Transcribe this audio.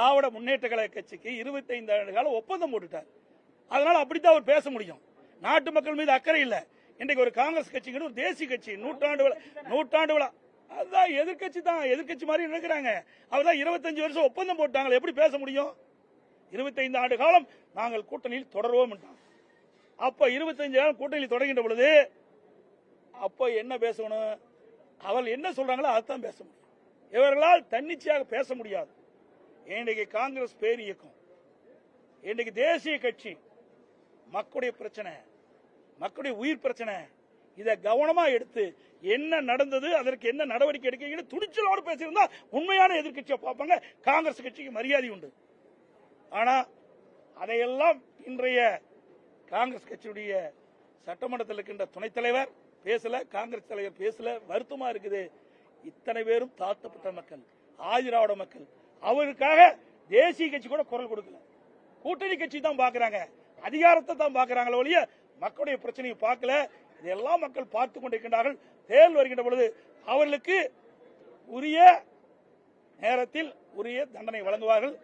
திராவிட முன்னேற்ற கழக கட்சிக்கு 25 ஆண்டு கால ஒப்பந்தம் போட்டுட்டார். அதனால அப்படித்தான் அவர் பேச முடியும். நாட்டு மக்கள் மீது அக்கறை இல்ல. இன்றைக்கு ஒரு காங்கிரஸ் கட்சிங்கிறது ஒரு தேசிய கட்சி. நூற்றாண்டு விழா நூற்றாண்டு விழா. அதுதான் எதிர்க்கட்சி தான். எதிர்க்கட்சி மாதிரி நினைக்கிறாங்க அவர் தான் இருபத்தஞ்சு வருஷம் ஒப்பந்தம் போட்டாங்க எப்படி பேச முடியும்? 25 ஆண்டு காலம் நாங்கள் கூட்டணியில் தொடர்வோம் அப்ப 25 ஆண்டு கூட்டணியில் தொடங்கின்ற பொழுது அப்ப என்ன பேசணும்? அவள் என்ன சொல்றாங்களோ அதுதான் பேச முடியும். இவர்களால் தன்னிச்சையாக பேச முடியாது. இன்றைக்கு காங்கிரஸ் பேர் இயக்கம். இன்றைக்கு தேசிய கட்சி மக்களுடைய பிரச்சனை மக்களுடைய உயிர் பிரச்சனை இதை கவனமா எடுத்து என்ன நடந்தது அதற்கு என்ன நடவடிக்கை எடுக்கிறீங்கன்னு துணிச்சலோடு பேசியிருந்தா உண்மையான எதிர்கட்சியை பார்ப்பாங்க காங்கிரஸ் கட்சிக்கு மரியாதை உண்டு. ஆனா அதையெல்லாம் இன்றைய காங்கிரஸ் கட்சியுடைய சட்டமன்றத்தில் இருக்கின்ற துணைத் தலைவர் பேசல காங்கிரஸ் தலைவர் பேசல வருத்தமா இருக்குது. இத்தனை பேரும் தாழ்த்தப்பட்ட மக்கள் ஆஜிராவோட மக்கள் அவருக்காக தேசிய கட்சி கூட குரல் கொடுக்கல. கூட்டணி கட்சி தான் பாக்குறாங்க அதிகாரத்தை தான் பாக்குறாங்களே ஒழிய மக்களுடைய பிரச்சனையை பார்க்கல. இதெல்லாம் மக்கள் பார்த்து கொண்டிருக்கின்றார்கள். தேர்தல் வருகின்ற பொழுது அவர்களுக்கு உரிய நேரத்தில் உரிய தண்டனை வழங்குவார்கள்.